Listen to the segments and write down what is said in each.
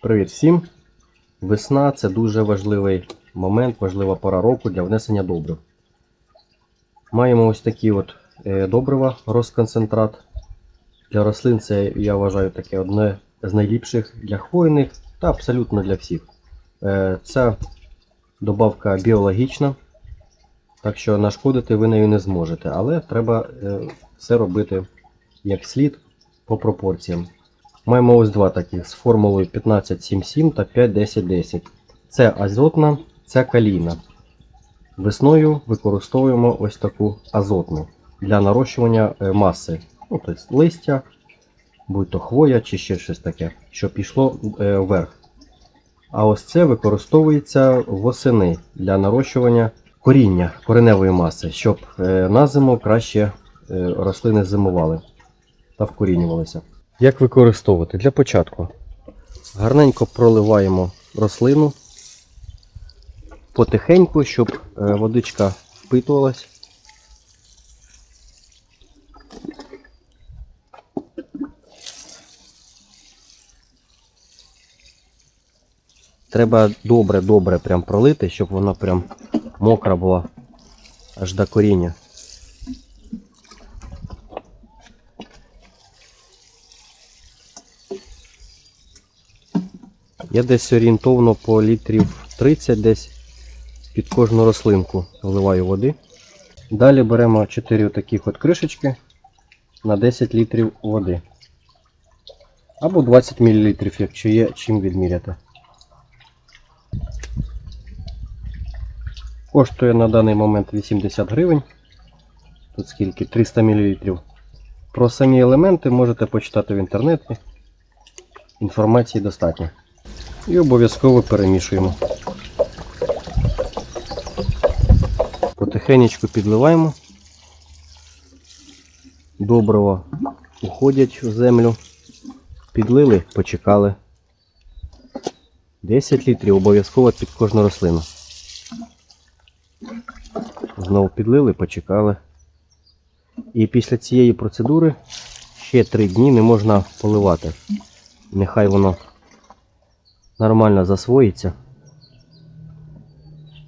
Привіт всім! Весна це дуже важливий момент, важлива пора року для внесення добрив. Маємо ось такі от е, добрива, розконцентрат. Для рослин це, я вважаю, таке одне з найліпших для хвойних та абсолютно для всіх. Е, Ця добавка біологічна, так що нашкодити ви нею не зможете, але треба е, все робити як слід по пропорціям. Маємо ось два таких з формулою 1577 та 51010. Це азотна, це калійна. Весною використовуємо ось таку азотну для нарощування е, маси. Ну, тобто листя, будь то хвоя чи ще щось таке, що пішло е, вверх. А ось це використовується восени для нарощування коріння, кореневої маси, щоб е, на зиму краще рослини зимували та вкорінювалися. Як використовувати? Для початку гарненько проливаємо рослину потихеньку, щоб е, водичка впитувалась. Треба добре-добре прям пролити, щоб вона прям мокра була аж до коріння. Я десь орієнтовно по літрів 30 десь під кожну рослинку вливаю води. Далі беремо 4 таких от кришечки на 10 літрів води. Або 20 мл, якщо є чим відміряти. Коштує на даний момент 80 гривень. Тут скільки? 300 мл. Про самі елементи можете почитати в інтернеті. Інформації достатньо. І обов'язково перемішуємо. Потихенечку підливаємо. Доброго уходять в землю. Підлили, почекали. 10 літрів обов'язково під кожну рослину. Знову підлили, почекали. І після цієї процедури ще 3 дні не можна поливати. Нехай воно нормально засвоїться,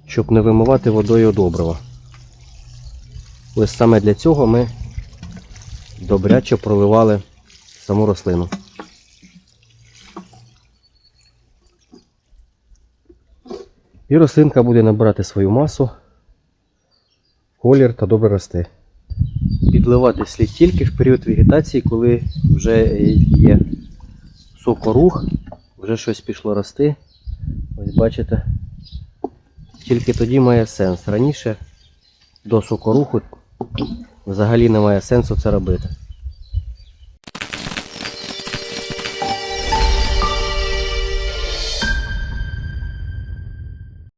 щоб не вимивати водою добрива. Ось саме для цього ми добряче проливали саму рослину. І рослинка буде набирати свою масу, колір та добре рости. Підливати слід тільки в період вегетації, коли вже є сокорух, вже щось пішло рости. Ось бачите. Тільки тоді має сенс. Раніше до сокоруху взагалі немає сенсу це робити.